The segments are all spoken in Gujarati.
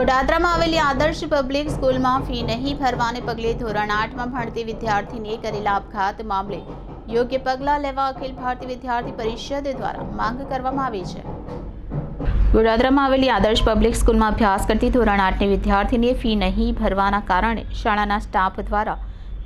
ગોડાદરામાં આવેલી આદર્શ પબ્લિક સ્કૂલમાં ફી નહીં ભરવાને પગલે ધોરણ આઠમાં ભણતી વિદ્યાર્થીનીએ કરેલા આપઘાત મામલે યોગ્ય પગલાં લેવા અખિલ ભારતીય વિદ્યાર્થી પરિષદ દ્વારા માંગ કરવામાં આવી છે. ગોડાદરામાં આવેલી આદર્શ પબ્લિક સ્કૂલમાં અભ્યાસ કરતી ધોરણ આઠની વિદ્યાર્થીનીએ ફી નહીં ભરવાના કારણે શાળાના સ્ટાફ દ્વારા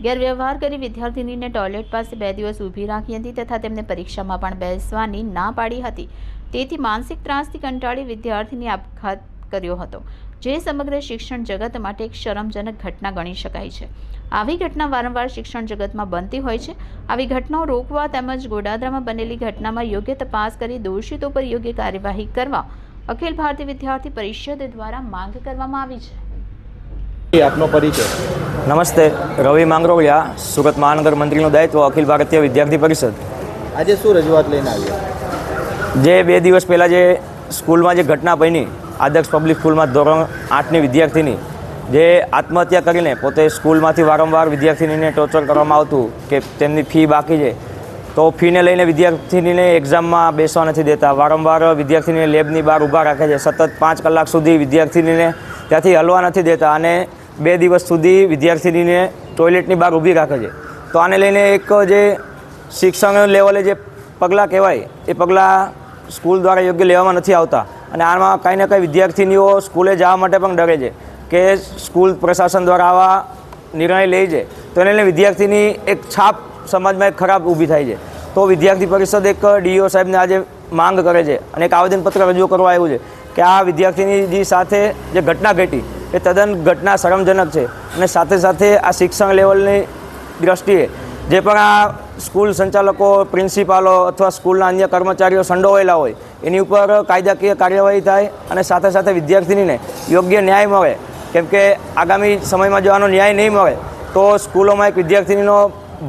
ગેરવ્યવહાર કરી વિદ્યાર્થીનીને ટોયલેટ પાસે બે દિવસ ઊભી રાખી હતી તથા તેમને પરીક્ષામાં પણ બેસવાની ના પાડી હતી. તેથી માનસિક ત્રાસથી કંટાળી વિદ્યાર્થીની આપઘાત કર્યો હતો. જે સમગ્ર શિક્ષણ જગત માટે એક શરમજનક ઘટના ગણી શકાય છે. આવી ઘટના વારંવાર શિક્ષણ જગતમાં બનતી હોય છે. આવી ઘટનાઓ રોકવા તેમજ ગોડાદરામાં બનેલી ઘટનામાં યોગ્ય તપાસ કરી દોષિતો પર યોગ્ય કાર્યવાહી કરવા અખિલ ભારતીય વિદ્યાર્થી પરિષદ દ્વારા માંગ કરવામાં આવી છે. એ આપનો પરિચય. નમસ્તે રવિ માંગરોળિયા સુરત મહાનગર મંત્રીનું દાયિત્વ અખિલ ભારતીય વિદ્યાર્થી પરિષદ. આજે શું રજૂઆત લઈને આવ્યા? જે બે દિવસ પહેલાં જે સ્કૂલમાં જે ઘટના બની આદર્શ પબ્લિક સ્કૂલમાં ધોરણ આઠની વિદ્યાર્થીની જે આત્મહત્યા કરીને પોતે સ્કૂલમાંથી વારંવાર વિદ્યાર્થીનીને ટોર્ચર કરવામાં આવતું કે તેમની ફી બાકી છે, તો ફીને લઈને વિદ્યાર્થીનીને એક્ઝામમાં બેસવા નથી દેતા. વારંવાર વિદ્યાર્થીનીને લેબની બહાર ઊભા રાખે છે. સતત પાંચ કલાક સુધી વિદ્યાર્થીનીને ત્યાંથી હલવા નથી દેતા અને બે દિવસ સુધી વિદ્યાર્થીનીને ટોયલેટની બહાર ઊભી રાખે છે. તો આને લઈને એક જે શિક્ષણ લેવલે જે પગલાં કહેવાય, એ પગલાં સ્કૂલ દ્વારા યોગ્ય લેવામાં નથી આવતા. અને આમાં કાંઈ ને કાંઈ વિદ્યાર્થીનીઓ સ્કૂલે જવા માટે પણ ડરે છે કે સ્કૂલ પ્રશાસન દ્વારા આવા નિર્ણય લે છે. તો એને લઈને વિદ્યાર્થીની એક છાપ સમાજમાં એક ખરાબ ઊભી થાય છે. તો વિદ્યાર્થી પરિષદ એક ડીઓ સાહેબને આજે માંગ કરે છે અને એક આવેદનપત્ર રજૂ કરવા આવ્યું છે કે આ વિદ્યાર્થીની સાથે જે ઘટના ઘટી એ તદ્દન ઘટના શરમજનક છે. અને સાથે સાથે આ શિક્ષણ લેવલની દ્રષ્ટિએ જે પણ આ સ્કૂલ સંચાલકો, પ્રિન્સિપાલો અથવા સ્કૂલના અન્ય કર્મચારીઓ સંડોવાયેલા હોય, એની ઉપર કાયદાકીય કાર્યવાહી થાય અને સાથે સાથે વિદ્યાર્થીનીને યોગ્ય ન્યાય મળે. કેમ કે આગામી સમયમાં જો આનો ન્યાય નહીં મળે, તો સ્કૂલોમાં એક વિદ્યાર્થીનીનો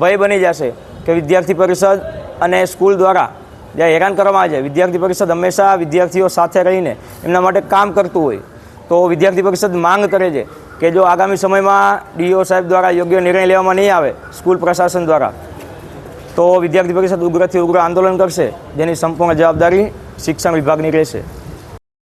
ભય બની જશે કે વિદ્યાર્થી પરિષદ અને સ્કૂલ દ્વારા જે હેરાન કરવામાં આવે છે, વિદ્યાર્થી પરિષદ હંમેશા વિદ્યાર્થીઓ સાથે રહીને એમના માટે કામ કરતું હોય. તો વિદ્યાર્થી પરિષદ માંગ કરે છે કે જો આગામી સમયમાં ડીઓ સાહેબ દ્વારા યોગ્ય નિર્ણય લેવામાં નહીં આવે, સ્કૂલ પ્રશાસન દ્વારા, તો વિદ્યાર્થી પરિષદ ઉગ્રથી ઉગ્ર આંદોલન કરશે, જેની સંપૂર્ણ જવાબદારી શિક્ષણ વિભાગની રહેશે.